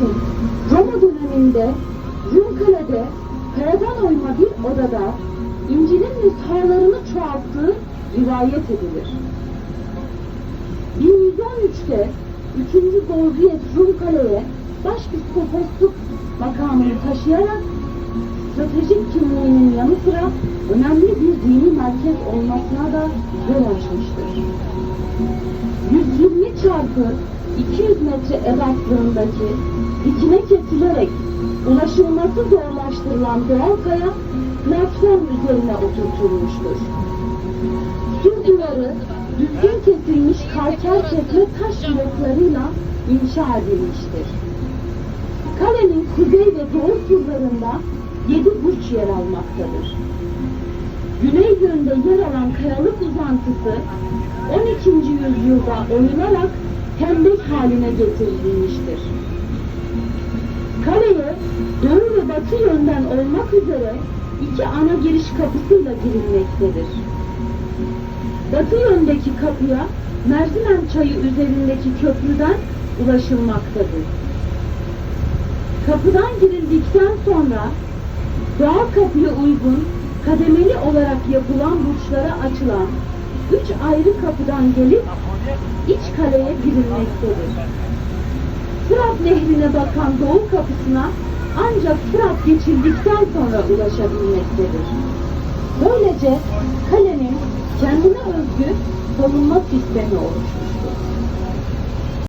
Herodot'un Roma döneminde Rumkale'de kayadan oyma bir odada İncil'in nüshalarını çoğalttığı rivayet edilir. 1113'te 3. Gordiet Rumkale'ye başpiskoposluk makamını taşıyarak stratejik kimliğinin yanı sıra önemli bir dini merkez olmasına da yol açmıştır. 120 çarpı 200 metre ebatlığındaki dikine kesilerek ulaşılması zorlaştırılan doğal kaya merdiven üzerine oturtulmuştur. Su duvarı düzgün kesilmiş kalker kesme taş bloklarıyla inşa edilmiştir. Kalenin kuzey ve doğu surlarında yedi burç yer almaktadır. Güney yönde yer alan kayalık uzantısı 12. yüzyılda oyularak tembih haline getirilmiştir. Kaleye doğu ve batı yönden olmak üzere iki ana giriş kapısıyla girilmektedir. Batı yöndeki kapıya Merzimen çayı üzerindeki köprüden ulaşılmaktadır. Kapıdan girildikten sonra doğal kapıya uygun kademeli olarak yapılan burçlara açılan üç ayrı kapıdan gelip iç kaleye girilmektedir. Fırat nehrine bakan doğu kapısına ancak Fırat geçildikten sonra ulaşabilmektedir. Böylece kalenin kendine özgü savunma sistemi oluşmuştur.